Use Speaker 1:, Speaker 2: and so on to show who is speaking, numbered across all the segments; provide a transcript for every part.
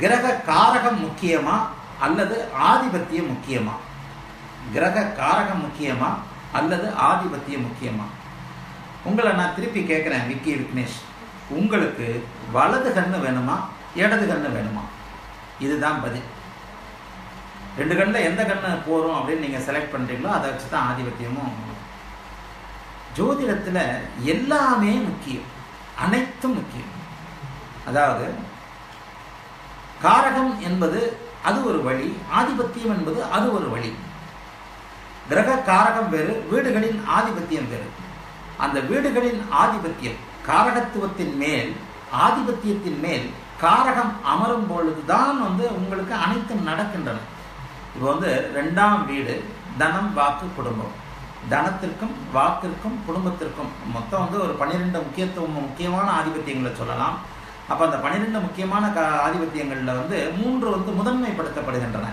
Speaker 1: கிரக காரகம் முக்கியமா அல்லது ஆதிபத்தியம் முக்கியமா? கிரக காரகம் முக்கியமா அல்லது ஆதிபத்தியம் முக்கியமா? உங்களை நான் திருப்பி கேட்குறேன் விக்கி விக்னேஷ். உங்களுக்கு வலது கண்ணு வேணுமா இடது கண்ணு வேணுமா? இதுதான் பதில். ரெண்டு கண்ணில் எந்த கண்ணு போகிறோம் அப்படின்னு நீங்கள் செலக்ட் பண்ணுறீங்களோ அதை வச்சு தான் ஆதிபத்தியமும் ஜோதிடத்தில் எல்லாமே முக்கியம். அனைத்தும் முக்கியம். அதாவது காரகம் என்பது அது ஒரு வழி ஆதிபத்தியம் என்பது அது ஒரு வழி. கிரக காரகம் வேறு வீடுகளின் ஆதிபத்தியம் வேறு. அந்த வீடுகளின் ஆதிபத்தியம் காரகத்துவத்தின் மேல் ஆதிபத்தியத்தின் மேல் காரகம் அமரும் பொழுதுதான் வந்து உங்களுக்கு அனைத்தும் நடக்கின்றன. இப்போ வந்து ரெண்டாம் வீடு தனம் வாக்கு குடும்பம். தனத்திற்கும் வாக்கிற்கும் குடும்பத்திற்கும் மொத்தம் வந்து ஒரு பன்னிரெண்டு முக்கியத்துவம் முக்கியமான ஆதிபத்தியங்களை சொல்லலாம். அப்போ அந்த பன்னிரெண்டு முக்கியமான க ஆதிபத்தியங்களில் வந்து மூன்று வந்து முதன்மைப்படுத்தப்படுகின்றன.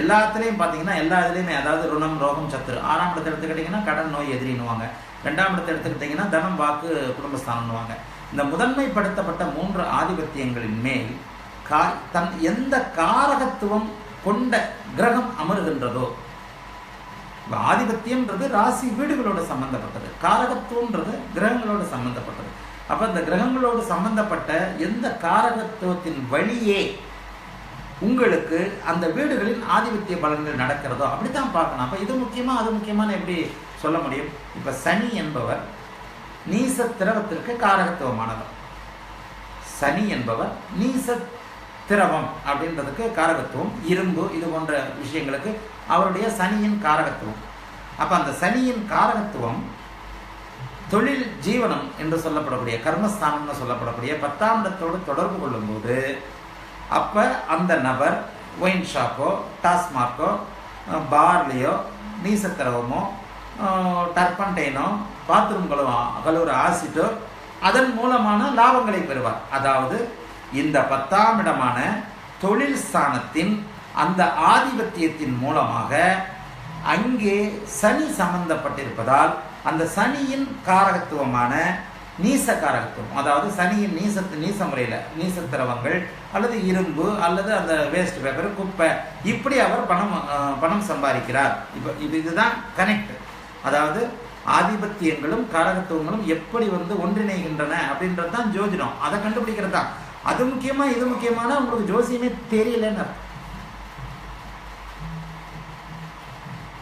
Speaker 1: எல்லாத்துலேயும் பார்த்தீங்கன்னா எல்லா இதுலேயுமே அதாவது ருணம் ரோகம் சத்துரு ஆறாம் இடத்தை எடுத்துக்கிட்டிங்கன்னா கடன் நோய் எதிரின்னுவாங்க. ரெண்டாம் இடத்தை எடுத்துக்கிட்டிங்கன்னா தனம் வாக்கு குடும்பஸ்தானம்னுவாங்க. இந்த முதன்மைப்படுத்தப்பட்ட மூன்று ஆதிபத்தியங்களின் மேல் கா தன் எந்த காரகத்துவம் கொண்ட கிரகம் அமருகின்றதோ ஆதிபத்தியம்ன்றது ராசி வீடுகளோட சம்பந்தப்பட்டது. காரகத்துவம்ன்றது கிரகங்களோட சம்பந்தப்பட்டது. அப்போ இந்த கிரகங்களோடு சம்பந்தப்பட்ட எந்த காரகத்துவத்தின் வழியே உங்களுக்கு அந்த வீடுகளின் ஆதிபத்திய பலன்கள் நடக்கிறதோ அப்படித்தான் பார்க்கணும். அப்போ இது முக்கியமாக அது முக்கியமான எப்படி சொல்ல முடியும்? இப்போ சனி என்பவர் நீச திரவத்திற்கு காரகத்துவமானவர். சனி என்பவர் நீச திரவம் அப்படின்றதுக்கு காரகத்துவம். இரும்பு இது போன்ற விஷயங்களுக்கு அவருடைய சனியின் காரகத்துவம். அப்போ அந்த சனியின் காரகத்துவம் தொழில் ஜீவனம் என்று சொல்லப்படக்கூடிய கர்மஸ்தானம்னு சொல்லப்படக்கூடிய பத்தாம் இடத்தோடு தொடர்பு கொள்ளும்போது அப்போ அந்த நபர் ஒயின் ஷாப்போ டாஸ்மார்க்கோ பார்லியோ நீசத்திரவமோ டர்பன்டைனோ பாத்ரூம்களோ கழுவ ஆசிட்டோ அதன் மூலமான லாபங்களை பெறுவார். அதாவது இந்த பத்தாம் இடமான தொழில் ஸ்தானத்தின் அந்த ஆதிபத்தியத்தின் மூலமாக அங்கே சனி சம்பந்தப்பட்டிருப்பதால் அந்த சனியின் காரகத்துவமான நீச காரகத்துவம் அதாவது சனியின் நீசத்து நீச முறையில் நீசத்திரவங்கள் அல்லது இரும்பு அல்லது அந்த வேஸ்ட் பேப்பர் குப்பை. இப்படி அவர் பணம் பணம் சம்பாதிக்கிறார். இப்போ இது இதுதான் கனெக்ட் அதாவது ஆதிபத்தியங்களும் காரகத்துவங்களும் எப்படி வந்து ஒன்றிணைகின்றன அப்படின்றது தான் ஜோதிடம். அதை கண்டுபிடிக்கிறது தான் அது முக்கியமாக இது முக்கியமான உங்களுக்கு ஜோசியமே தெரியலன்னு